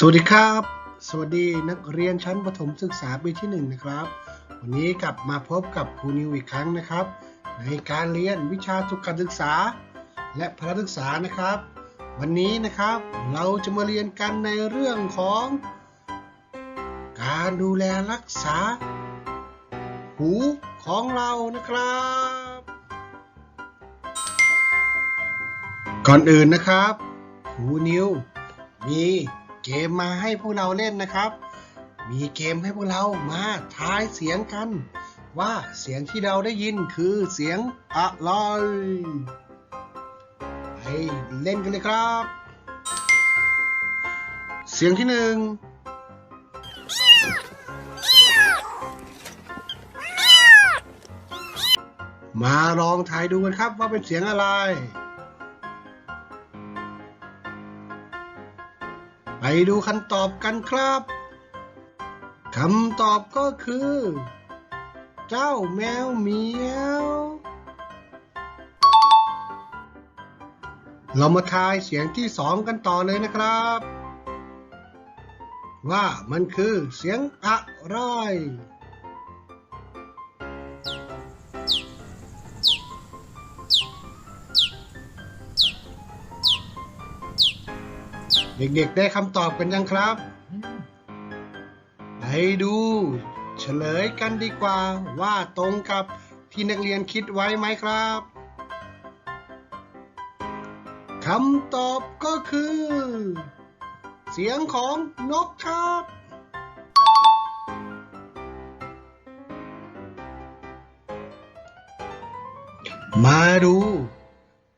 สวัสดีครับ สวัสดีนักเรียนชั้นประถมศึกษาปีที่หนึ่งนะครับ วันนี้กลับมาพบกับครูนิวอีกครั้งนะครับ ในการเรียนวิชาสุขศึกษา และพละศึกษานะครับ วันนี้นะครับเราจะมาเรียนกันในเรื่องของ การดูแลรักษา หูของเรานะครับ ก่อนอื่นนะครับครูนิวมี เกมมาให้พวกเราเล่นนะครับ มีเกมให้พวกเรามาทายเสียงกัน ว่าเสียงที่เราได้ยินคือเสียงอะไรไปเล่นกันเลยครับ เสียงที่หนึ่งมาลองทายดูกันครับว่าเป็นเสียงอะไร ไปดูคำตอบกันครับคำตอบก็คือ เจ้าแมวเหมียว เรามาทายเสียงที่สองกันต่อเลยนะครับ ว่ามันคือเสียงอะไร เด็กๆ ได้คำตอบกันยังครับ ไปดูเฉลยกันดีกว่าว่าตรงกับที่นักเรียนคิดไว้ไหมครับคำตอบก็คือ เสียงของนกครับ มาดู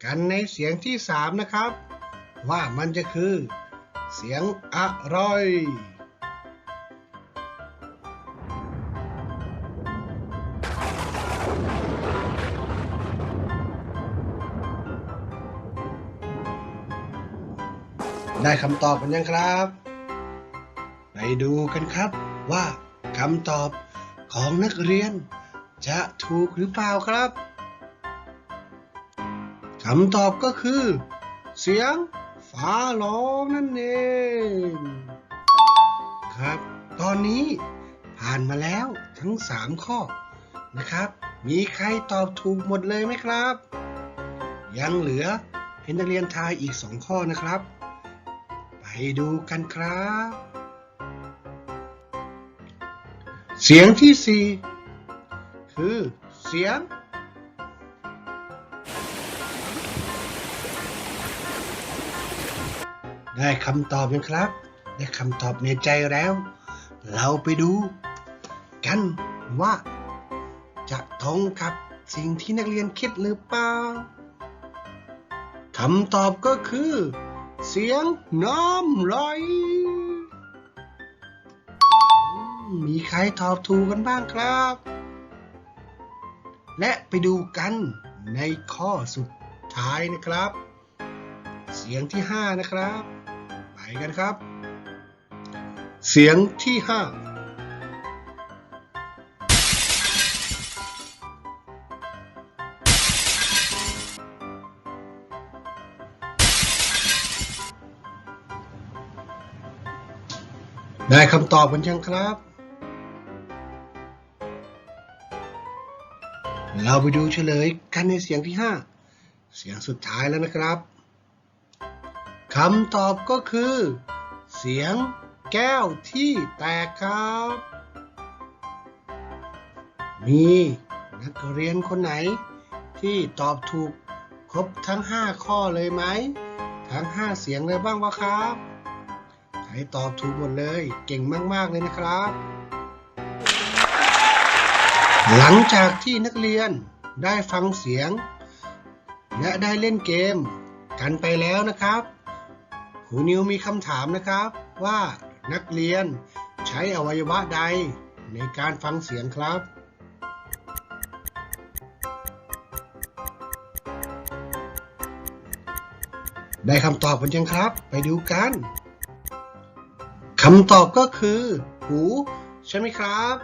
กันในเสียงที่สามนะครับ ว่ามันจะคือ เสียงอะไรได้คำตอบกันยังครับ ไปดูกันครับว่าคำตอบของนักเรียนจะถูกหรือเปล่าครับคำตอบก็คือ เสียง ฟ้าร้องนั่นเอง ครับ ตอนนี้ผ่านมาแล้วทั้ง3ข้อนะครับ มีใครตอบถูกหมดเลยไหมครับ ยังเหลือให้นักเรียนทายอีก2ข้อนะครับ ไปดูกันครับ เสียงที่4คือเสียง ได้คำตอบยังครับ ได้คำตอบในใจแล้ว เราไปดูกันว่าจะตรงกับสิ่งที่นักเรียนคิดหรือเปล่าคำตอบก็คือ เสียงน้ำไหลอืมมีใครตอบถูกกันบ้างครับ และไปดูกันในข้อสุดท้ายนะครับ เสียงที่ 5 นะครับ กันครับ เสียงที่ 5 ได้คำตอบกันยังครับ เราไปดูเฉลยกันในเสียงที่ 5 เสียงสุดท้ายแล้วนะครับ คำตอบก็คือ เสียงแก้วที่แตกครับ มีนักเรียนคนไหน ที่ตอบถูกครบทั้ง 5 ข้อเลยไหม ทั้ง 5 เสียงเลยบ้างวะครับใครตอบถูกหมดเลยเก่งมาก ๆ เลยนะครับ หลังจากที่นักเรียนได้ฟังเสียง และได้เล่นเกมกันไปแล้วนะครับ ครูนิวมีคำถามนะครับว่านักเรียนใช้อวัยวะใดในการฟังเสียงครับ ได้คำตอบกันยังครับ ไปดูกันคำตอบก็คือ หู ใช่ไหมครับ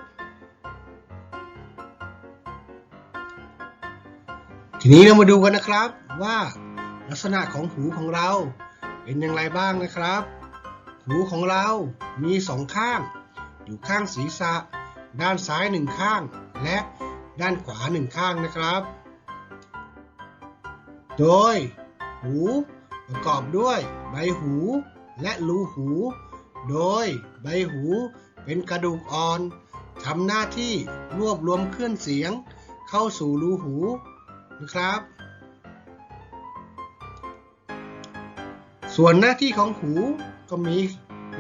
ทีนี้เรามาดูกันนะครับว่าลักษณะของหูของเรา เป็นอย่างไรบ้างนะครับ หูของเรามีสองข้าง อยู่ข้างศีรษะ ด้านซ้ายหนึ่งข้าง และด้านขวาหนึ่งข้างนะครับ โดย หูประกอบด้วยใบหูและรูหู โดยใบหูเป็นกระดูกอ่อนทำหน้าที่รวบรวมเคลื่อนเสียง เข้าสู่รูหูนะครับ ส่วนหน้าที่ของหูก็มี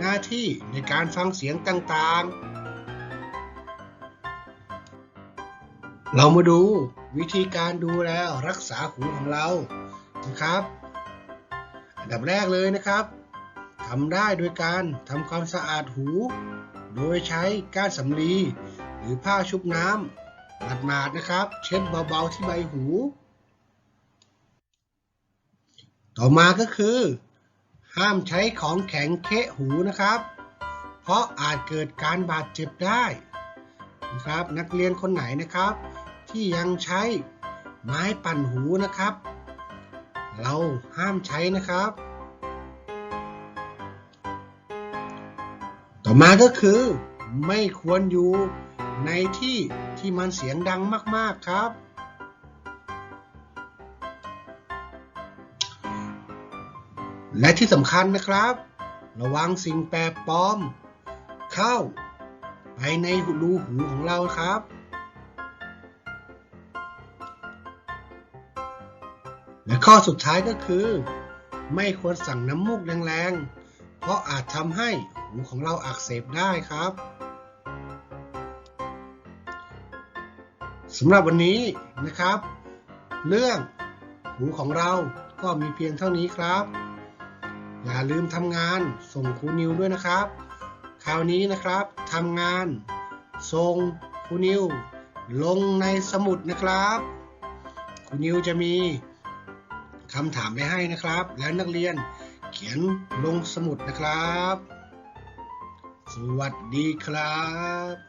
หน้าที่ในการฟังเสียงต่างๆ เรามาดูวิธีการดูแลรักษาหูของเรานะครับ อันดับแรกเลยนะครับทำได้โดยการทำความสะอาดหู โดยใช้ก้านสำลีหรือผ้าชุบน้ำหมาดๆนะครับ เช็ดเบาๆที่ใบหู ต่อมาก็คือ ห้ามใช้ของแข็งเคะหูนะครับ เพราะอาจเกิดการบาดเจ็บได้นะครับ นักเรียนคนไหนนะครับ ที่ยังใช้ไม้ปั่นหูนะครับ เราห้ามใช้นะครับ ต่อมาก็คือ ไม่ควรอยู่ในที่ที่มันเสียงดังมากๆครับ และที่สำคัญนะครับ ระวังสิ่งแปลกปลอม เข้า ไปในรูหูของเราครับ และข้อสุดท้ายก็คือ ไม่ควรสั่งน้ำมูกแรงๆ เพราะอาจทำให้หูของเราอักเสบได้ครับสำหรับวันนี้นะครับ เรื่องหูของเราก็มีเพียงเท่านี้ครับ อย่าลืมทำงานส่งครูนิวด้วยนะครับ คราวนี้นะครับทำงานส่งครูนิว ลงในสมุดนะครับครูนิวจะมีคำถามไปให้นะครับ แล้วนักเรียนเขียนลงสมุดนะครับ สวัสดีครับ